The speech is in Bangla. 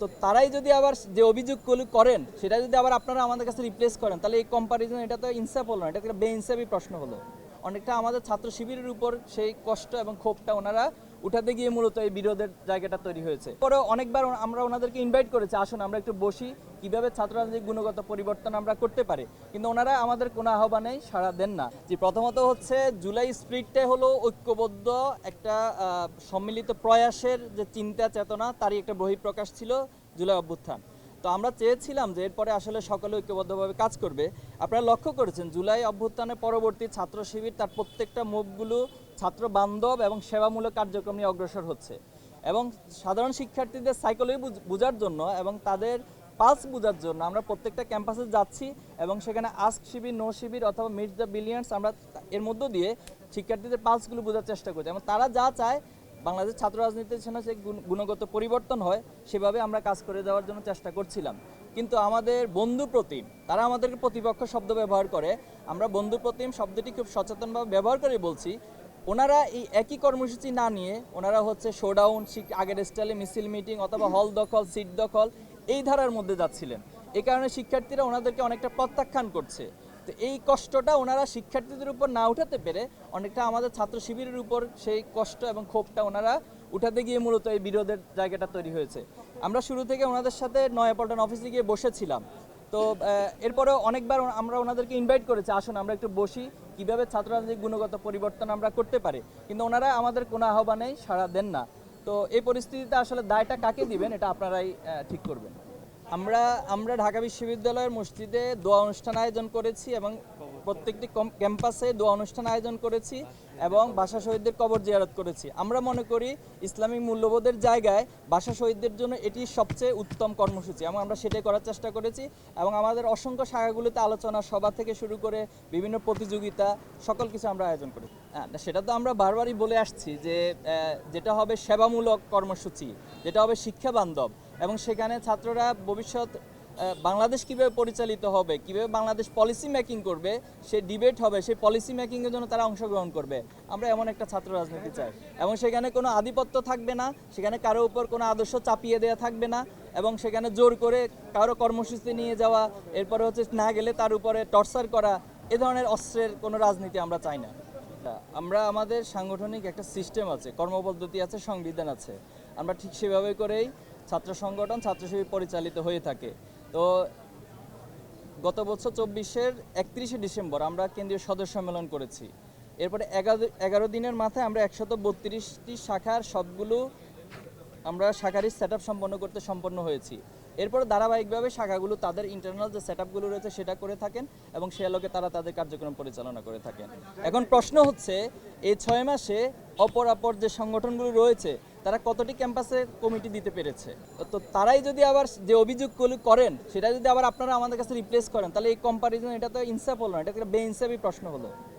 তো তারাই যদি আবার যে অভিযোগগুলো করেন, সেটা যদি আবার আপনারা আমাদের কাছে রিপ্লেস করেন, তাহলে এই কম্পারিজন এটা তো ইনসাফ হলো না, এটা একটা বেইনসাফি প্রশ্ন হলো। অনেকটা আমাদের ছাত্র শিবিরের উপর সেই কষ্ট এবং ক্ষোভটা ওনারা উঠাতে গিয়ে মূলত এই বিরোধের জায়গাটা তৈরি হয়েছে। পরে অনেকবার আমরা ওনাদেরকে ইনভাইট করেছি, আসুন আমরা একটু বসি, কীভাবে ছাত্র রাজনীতির গুণগত পরিবর্তন আমরা করতে পারি। কিন্তু ওনারা আমাদের কোনো আহ্বানে সাড়া দেন না। যে প্রথমত হচ্ছে জুলাই স্প্রিটটা হলো ঐক্যবদ্ধ একটা সম্মিলিত প্রয়াসের যে চিন্তা চেতনা তারই একটা বহিঃপ্রকাশ ছিল জুলাই অভ্যুত্থান। তো আমরা চেয়েছিলাম যে এরপরে আসলে সকলে ঐক্যবদ্ধভাবে কাজ করবে। আপনারা লক্ষ্য করেছেন, জুলাই অভ্যুত্থানের পরবর্তী ছাত্র শিবির তার প্রত্যেকটা মুভগুলো ছাত্র বান্ধব এবং সেবামূলক কার্যক্রম নিয়ে অগ্রসর হচ্ছে। এবং সাধারণ শিক্ষার্থীদের সাইকোলজি বোঝার জন্য এবং তাদের পালস বোঝার জন্য আমরা প্রত্যেকটা ক্যাম্পাসে যাচ্ছি এবং সেখানে আস্ক শিবির, নো শিবির অথবা মিট দ্য বিলিয়ন্স আমরা এর মধ্য দিয়ে শিক্ষার্থীদের পালসগুলো বোঝার চেষ্টা করছি। এবং তারা যা চায় বাংলাদেশ ছাত্র রাজনীতির যে গুণ- গুণগত পরিবর্তন হয়, সেভাবে আমরা কাজ করে দেওয়ার জন্য চেষ্টা করছিলাম। কিন্তু আমাদের বন্ধু প্রতিম, তারা আমাদেরকে প্রতিপক্ষ শব্দ ব্যবহার করে। আমরা বন্ধু প্রতিম শব্দটি খুব সচেতনভাবে ব্যবহার করে বলছি। ওনারা এই একই কর্মসূচি না নিয়ে, ওনারা হচ্ছে শোডাউন আগের স্টাইলে মিছিল মিটিং অথবা হল দখল সিট দখল, এই ধারার মধ্যে যাচ্ছিলেন। এই কারণে শিক্ষার্থীরা ওনাদেরকে অনেকটা প্রত্যাখ্যান করছে। তো এই কষ্টটা ওনারা শিক্ষার্থীদের উপর না উঠাতে পেরে অনেকটা আমাদের ছাত্র শিবিরের উপর সেই কষ্ট এবং ক্ষোভটা ওনারা উঠাতে গিয়ে মূলত এই বিরোধের জায়গাটা তৈরি হয়েছে। আমরা শুরু থেকে ওনাদের সাথে নয়াপল্টন অফিসে গিয়ে বসেছিলাম। তো আহ, এরপরেও অনেকবার আমরা ওনাদেরকে ইনভাইট করেছি আসুন আমরা একটু বসি কীভাবে ছাত্র রাজনীতির গুণগত পরিবর্তন আমরা করতে পারি? কিন্তু ওনারা আমাদের কোনো আহ্বানেই সাড়া দেন না। তো এই পরিস্থিতিতে আসলে দায়টা কাকে দিবেন এটা আপনারাই ঠিক করবেন। আমরা আমরা ঢাকা বিশ্ববিদ্যালয়ের মসজিদে দোয়া অনুষ্ঠান আয়োজন করেছি এবং প্রত্যেকটি ক্যাম্পাসে দোয়া অনুষ্ঠান আয়োজন করেছি এবং বাসা শহীদদের কবর জিয়ারত করেছি। আমরা মনে করি ইসলামিক মূল্যবোধের জায়গায় বাসা শহীদদের জন্য এটি সবচেয়ে উত্তম কর্মসূচি এবং আমরা সেটাই করার চেষ্টা করেছি এবং আমাদের অসংখ্য শাখাগুলিতে আলোচনা সভা থেকে শুরু করে বিভিন্ন প্রতিযোগিতা সকল কিছু আমরা আয়োজন করি। হ্যাঁ, সেটা তো আমরা বারবারই বলে আসছি যে যেটা হবে সেবামূলক কর্মসূচি যেটা হবে শিক্ষা বান্ধব এবং সেখানে ছাত্ররা ভবিষ্যৎ বাংলাদেশ কীভাবে পরিচালিত হবে, কীভাবে বাংলাদেশ পলিসি মেকিং করবে, সে ডিবেট হবে, সেই পলিসি মেকিংয়ের জন্য তারা অংশগ্রহণ করবে। আমরা এমন একটা ছাত্র রাজনীতি চাই। এবং সেখানে কোনো আধিপত্য থাকবে না, সেখানে কারও উপর কোনো আদর্শ চাপিয়ে দেওয়া থাকবে না, এবং সেখানে জোর করে কারও কর্মসূচি নিয়ে যাওয়া, এরপরে হচ্ছে না গেলে তার উপরে টর্চার করা, এ ধরনের অস্ত্রের কোনো রাজনীতি আমরা চাই না। আমরা আমাদের সাংগঠনিক একটা সিস্টেম আছে, কর্মপদ্ধতি আছে, সংবিধান আছে। আমরা ঠিক সেভাবে করেই ছাত্র সংগঠন ছাত্র শিবির পরিচালিত হয়ে থাকে। তো গত বছর চব্বিশের একত্রিশে ডিসেম্বর আমরা কেন্দ্রীয় সদস্য সম্মেলন করেছি। এরপরে এগারো এগারো দিনের মাথায় আমরা একশত বত্রিশটি শাখার সবগুলো আমরা শাখারই সেট সম্পন্ন করতে সম্পন্ন হয়েছি। এরপর ধারাবাহিকভাবে শাখাগুলো তাদের ইন্টারনাল যে সেট রয়েছে সেটা করে থাকেন এবং সে আলোকে তারা তাদের কার্যক্রম পরিচালনা করে থাকেন। এখন প্রশ্ন হচ্ছে, এই ছয় মাসে অপর অপর যে সংগঠনগুলো রয়েছে তারা কতটি ক্যাম্পাসে কমিটি দিতে পেরেছে? তো তারাই যদি আবার যে অভিযোগগুলো করেন, সেটা যদি আবার আপনারা আমাদের কাছে রিপ্লেস করেন, তাহলে এই কম্পারিজন এটা তো ইনসাফ হলো না, এটা একটা বেইনসাফি প্রশ্ন হলো।